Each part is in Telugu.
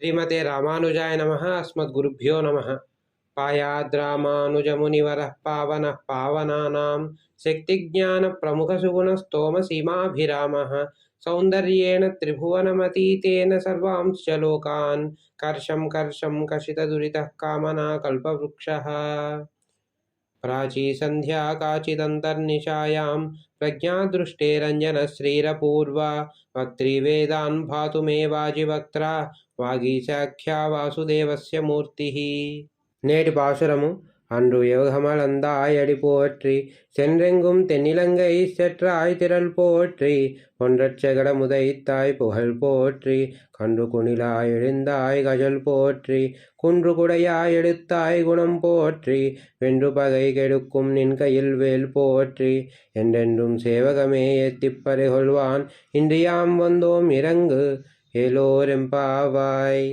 శ్రీమతే రామానుజాయ నమ అస్మద్గురుభ్యో నమ. పాయాద్రామానుజమునివర పవన పవనానాం. శక్తిజ్ఞాన ప్రముఖ సుగుణ స్తోమ సీమాభిరామ సౌందర్యేణ త్రిభువనమతీతేన సర్వాంశ లోకాన్ కర్షం కర్షం కషిత దురిత కామనా కల్పవృక్ష. प्राची सन्ध्या काचिदन्तर्निशायां प्रज्ञादृष्टेरञ्जनश्रीरपूर्वा वक्त्रीवेदान् भातु मे वाजिवक्त्रा వాగీశాఖ్యా వాసుదేవస్య మూర్తి నేటి పాసురము அன்று யோகமளந்தாயடி போற்றி சென்றெங்கும் தென்னிலங்கை செற்றாய் திரள் போற்றி பொன்றச்சகட முதைத்தாய் புகழ் போற்றி கன்று குணிலாய் எழுந்தாய் கஜல் போற்றி குன்று குடையாய் எடுத்தாய் குணம் போற்றி வென்று பகை கெடுக்கும் நின் கையில் வேல் போற்றி என்றென்றும் சேவகமே எத்திப்பறை கொள்வான் இன்றியாம் வந்தோம் இறங்கு ఏలోరెంపావాయ్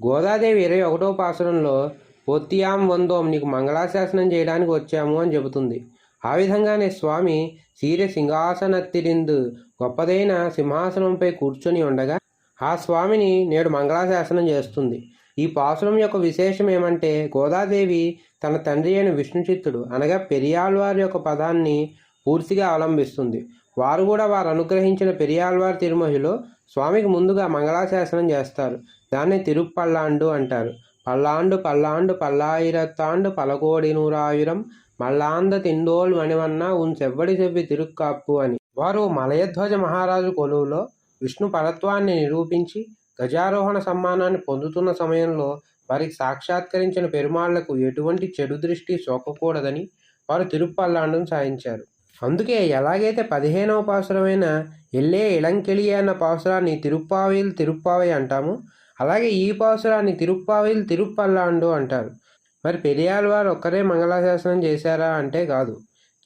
గోదాదేవి ఇరవై ఒకటో పాసరంలో పొత్తియాం వందోం నీకు మంగళాశాసనం చేయడానికి వచ్చాము అని చెబుతుంది. ఆ విధంగానే స్వామి సీర్య సింహాసనత్తిరిందు గొప్పదైన సింహాసనంపై కూర్చొని ఉండగా ఆ స్వామిని నేడు మంగళాశాసనం చేస్తుంది. ఈ పాసురం యొక్క విశేషం ఏమంటే గోదాదేవి తన తండ్రి అయిన విష్ణుచిత్తుడు అనగా పెరియాళ్వారి యొక్క పదాన్ని పూర్తిగా అవలంబిస్తుంది. వారు కూడా వారు అనుగ్రహించిన పెరియాళ్వారి తిరుమహిలో స్వామికి ముందుగా మంగళాశాసనం చేస్తారు. దాన్ని తిరుప్పళ్ళాండు అంటారు. పల్లాండు పల్లాండు పల్లాయిరత్తాండు పలకోడి నూరాయురం మల్లాంద తిండోల్ మణివన్న ఉన్ చెవ్వడి చెవి తిరుక్కాప్పు అని. వారు మలయధ్వజ మహారాజు కొలువులో విష్ణు పరత్వాన్ని నిరూపించి గజారోహణ సమ్మానాన్ని పొందుతున్న సమయంలో వారికి సాక్షాత్కరించిన పెరుమాళ్ళకు ఎటువంటి చెడు దృష్టి సోకకూడదని వారు తిరుప్పల్లాండును సాధించారు అందుకే ఎలాగైతే పదిహేనవ పాసురమైన ఎల్లే ఇళంకెళియ అన్న పాసురాన్ని తిరుప్పావిల్ తిరుప్పావై అంటాము అలాగే ఈ పాసురాన్ని తిరుప్పావిల్ తిరుప్పల్లాండు అంటారు. మరి పెరియాల వారు ఒక్కరే మంగళాశాసనం చేశారా అంటే కాదు.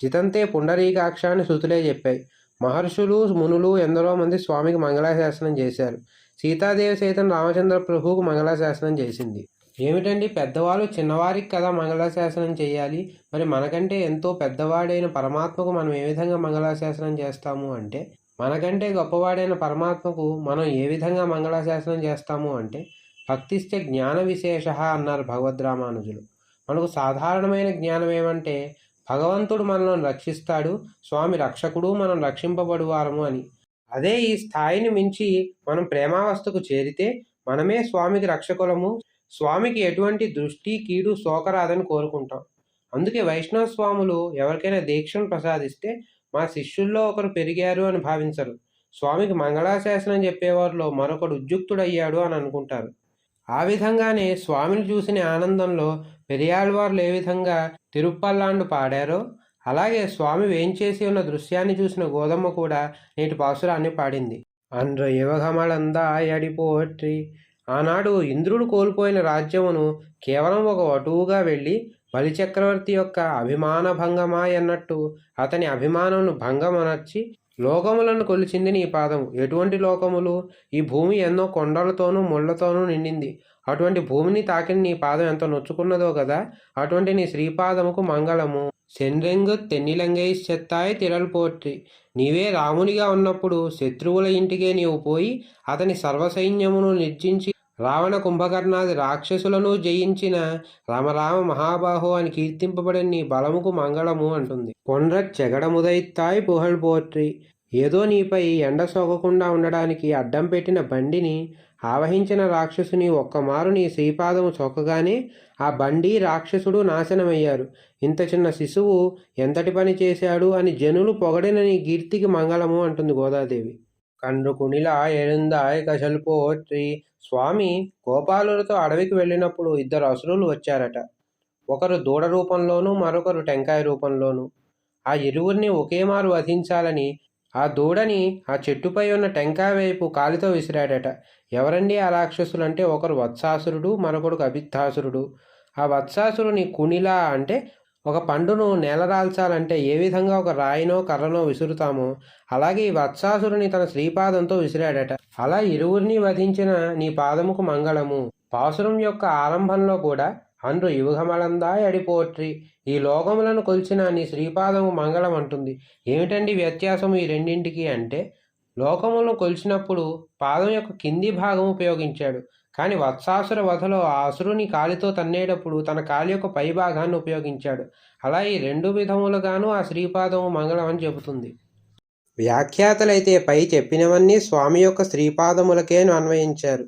జితంతే పుండరీకాక్ష అని శృతులే చెప్పాయి. మహర్షులు మునులు ఎందరో మంది స్వామికి మంగళాశాసనం చేశారు. సీతాదేవి సైతం రామచంద్ర ప్రభువుకు మంగళాశాసనం చేసింది. ఏమిటండి పెద్దవాళ్ళు చిన్నవారికి కదా మంగళాశాసనం చేయాలి? మరి మనకంటే ఎంతో పెద్దవాడైన పరమాత్మకు మనం ఏ విధంగా మంగళాశాసనం చేస్తాము అంటే మనకంటే గొప్పవాడైన పరమాత్మకు మనం ఏ విధంగా మంగళాశాసనం చేస్తాము అంటే భక్తిస్తే జ్ఞాన విశేష అన్నారు భగవద్రామానుజులు మనకు సాధారణమైన జ్ఞానం ఏమంటే భగవంతుడు మనల్ని రక్షిస్తాడు స్వామి రక్షకుడు మనం రక్షింపబడువారము అని. అదే ఈ స్థాయిని మించి మనం ప్రేమావస్థకు చేరితే మనమే స్వామికి రక్షకులము స్వామికి ఎటువంటి దృష్టి కీడు సోకరాదని కోరుకుంటాం. అందుకే వైష్ణవ స్వాములు ఎవరికైనా దీక్షను ప్రసాదిస్తే మా శిష్యుల్లో ఒకరు పెరిగారు అని భావించరు. స్వామికి మంగళాశాసనం చెప్పేవారిలో మరొకడు ఉద్యుక్తుడయ్యాడు అని అనుకుంటారు. ఆ విధంగానే స్వామిని చూసిన ఆనందంలో పెరియాళ్వార్లు ఏ విధంగా తిరుప్పల్లాండు పాడారో అలాగే స్వామి వేంచేసి ఉన్న దృశ్యాన్ని చూసిన గోధమ్మ కూడా నేటి పాసురాన్ని పాడింది. అండ్ర యువగమలందా ఎడిపోట్రి ఆనాడు ఇంద్రుడు కోల్పోయిన రాజ్యమును కేవలం ఒక వటువుగా వెళ్ళి బలిచక్రవర్తి యొక్క అభిమాన భంగమాయన్నట్టు అతని అభిమానమును భంగమనర్చి లోకములను కొలిచింది నీ పాదము. ఎటువంటి లోకములు? ఈ భూమి ఎన్నో కొండలతోనూ ముళ్ళతోనూ నిండింది. అటువంటి భూమిని తాకిన నీ పాదం ఎంత నొచ్చుకున్నదో కదా అటువంటి నీ శ్రీపాదముకు మంగళము. సెన్రెంగు తెన్నిలంగై చెత్తాయి తిరలు పోట్రి నీవే రామునిగా ఉన్నప్పుడు శత్రువుల ఇంటికే నీవు పోయి అతని సర్వసైన్యమును నిర్జించి రావణ కుంభకర్ణాది రాక్షసులను జయించిన రామరామ మహాబాహు అని కీర్తింపబడిన నీ బలముకు మంగళము అంటుంది. కొండ్ర చెగడముదైత్తాయి పుహల్ పోట్రి. ఏదో నీపై ఎండ సోకకుండా ఉండడానికి అడ్డం పెట్టిన బండిని ఆవహించిన రాక్షసుని ఒక్కమారు నీ శ్రీపాదము సోకగానే ఆ బండి రాక్షసుడు నాశనమయ్యారు. ఇంత చిన్న శిశువు ఎంతటి పని చేశాడు అని జనులు పొగడిన నీ కీర్తికి మంగళము అంటుంది గోదాదేవి. కండ్రు కుణిలా ఎరుందాయ్ కసలు స్వామి గోపాలులతో అడవికి వెళ్ళినప్పుడు ఇద్దరు అసురులు వచ్చారట. ఒకరు దూడ రూపంలోనూ మరొకరు టెంకాయ రూపంలోనూ. ఆ ఇరువురిని ఒకేమారు వధించాలని ఆ దూడని ఆ చెట్టుపై ఉన్న టెంకాయ వైపు కాలితో విసిరాడట. ఎవరండి ఆ రాక్షసులంటే ఒకరు వత్సాసురుడు మరొకడు అభిత్తాసురుడు. ఆ వత్సాసురుని కుణిలా అంటే ఒక పండును నేలరాల్చాలంటే ఏ విధంగా ఒక రాయినో కర్రనో విసురుతామో అలాగే ఈ వత్సాసురుని తన శ్రీపాదంతో విసిరాడట. అలా ఇరువురిని వధించిన నీ పాదముకు మంగళము. పాసురం యొక్క ఆరంభంలో కూడా అండ్రు యుగమలందా అడిపోట్రి. ఈ లోకములను కొలిచిన నీ శ్రీపాదము మంగళం అంటుంది. ఏమిటండి వ్యత్యాసం ఈ రెండింటికి అంటే లోకములను కొలిచినప్పుడు పాదం యొక్క కింది భాగం ఉపయోగించాడు. కానీ వత్సాసుర వధలో ఆ అసురుని కాలితో తన్నేటప్పుడు తన కాలి యొక్క పై భాగాన్ని ఉపయోగించాడు. అలా ఈ రెండు విధములుగాను ఆ శ్రీపాదము మంగళం అని చెబుతుంది. వ్యాఖ్యాతలైతే పై చెప్పినవన్నీ స్వామి యొక్క శ్రీపాదములకేను అన్వయించారు.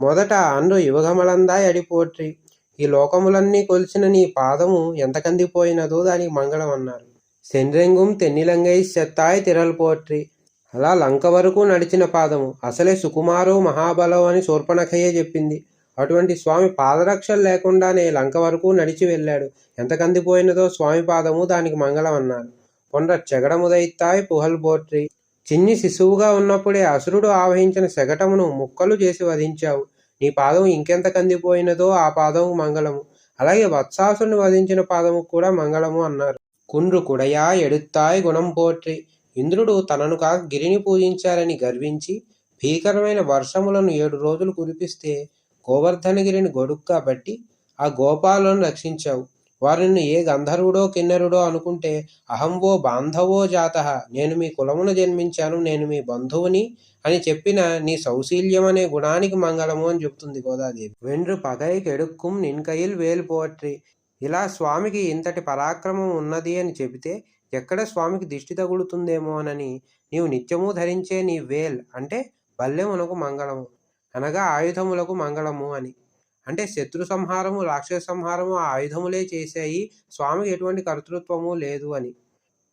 మొదట అన్ను యువగమలందా అడిపోట్రి ఈ లోకములన్నీ కొలిచిన నీ పాదము ఎంత కందిపోయినదో దానికి మంగళం అన్నారు. సెండ్రెంగుం తెన్నిలంగై చెత్తాయి తిరల్పోట్రి అలా లంక వరకు నడిచిన పాదము. అసలే సుకుమారు మహాబలం అని శూర్పణఖయ్య చెప్పింది. అటువంటి స్వామి పాదరక్షలు లేకుండానే లంక వరకు నడిచి వెళ్ళాడు. ఎంత కందిపోయినదో స్వామి పాదము దానికి మంగళం అన్నారు. పొండ్ర చెగడముదైత్తాయి పుహల్ బోట్రి. చిన్ని శిశువుగా ఉన్నప్పుడే అసురుడు ఆవహించిన శగటమును ముక్కలు చేసి వధించావు. నీ పాదం ఇంకెంత కందిపోయినదో ఆ పాదము మంగళము. అలాగే వత్సాసుని వధించిన పాదము కూడా మంగళము అన్నారు. కుండ్రు కుడయా ఎడుత్తాయ్ గుణం పోట్రి ఇంద్రుడు తనను కాక గిరిని పూజించాలని గర్వించి భీకరమైన వర్షములను ఏడు రోజులు కురిపిస్తే గోవర్ధనగిరిని గొడుగ్గా బట్టి ఆ గోపాలను రక్షించావు. వారిని ఏ గంధర్వుడో కిన్నరుడో అనుకుంటే అహంవో బాంధవో జాత. నేను మీ కులమును జన్మించాను నేను మీ బంధువుని అని చెప్పిన నీ సౌశీల్యం అనే గుణానికి మంగళము అని చెప్తుంది గోదాదేవి. వెండ్రు పగై కెడుక్కుం నిన్కయిల్ వేలు పోట్రి ఇలా స్వామికి ఇంతటి పరాక్రమం ఉన్నది అని చెబితే ఎక్కడ స్వామికి దిష్టి తగులుతుందేమోనని నీవు నిత్యము ధరించే నీ వేల్ అంటే బల్లెమునకు మంగళము అనగా ఆయుధములకు మంగళము అని. అంటే శత్రు సంహారము రాక్షస సంహారము ఆ ఆయుధములే చేశాయి స్వామికి ఎటువంటి కర్తృత్వము లేదు అని.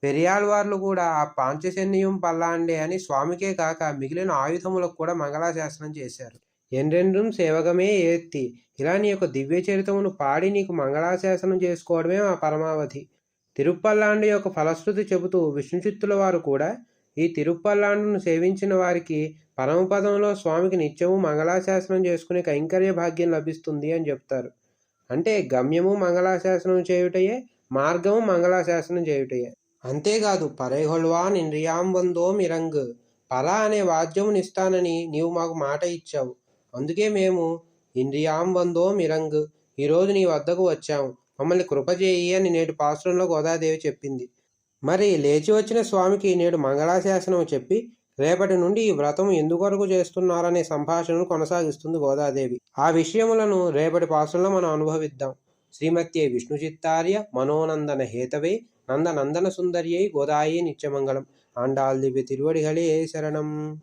పెరియాళ్వార్లు కూడా ఆ పాంచశన్యం పల్లాండే అని స్వామికే కాక మిగిలిన ఆయుధములకు కూడా మంగళాశాసనం చేశారు. ఎండ్రెండ్రం సేవగమే ఏత్తి ఇలా నీ యొక్క దివ్య చరితమును పాడి నీకు మంగళాశాసనం చేసుకోవడమే ఆ పరమావధి. తిరుప్పల్లాండు యొక్క ఫలశ్రుతి చెబుతూ విష్ణుచిత్తుల వారు కూడా ఈ తిరుప్పల్లాండును సేవించిన వారికి పరమపదంలో స్వామికి నిత్యము మంగళాశాసనం చేసుకునే కైంకర్య భాగ్యం లభిస్తుంది అని చెప్తారు. అంటే గమ్యము మంగళాశాసనం చేయుటయే మార్గము మంగళాశాసనం చేయుటయే. అంతేకాదు పరేహొల్వాన్ నింద్రియాం వందో మిరంగ్ పర అనే వాద్యమునిస్తానని నీవు మాకు మాట ఇచ్చావు. అందుకే మేము ఇంద్రియాం వందో మిరంగ్ ఈరోజు నీ వద్దకు వచ్చాము. మమ్మల్ని కృపజేయి అని నేటి పాశ్రంలో గోదాదేవి చెప్పింది. మరి లేచి వచ్చిన స్వామికి నేడు మంగళాశాసనం చెప్పి రేపటి నుండి ఈ వ్రతం ఎందుకొరకు చేస్తున్నారనే సంభాషణను కొనసాగిస్తుంది గోదాదేవి. ఆ విషయములను రేపటి పాశ్రంలో మనం అనుభవిద్దాం. శ్రీమత్యే విష్ణు చిత్తార్య మనోనందన హేతవే నందనందన సుందర్యై గోదాయి నిత్యమంగళం. ఆండాల్ దివ్య తిరువడిగలే శరణం.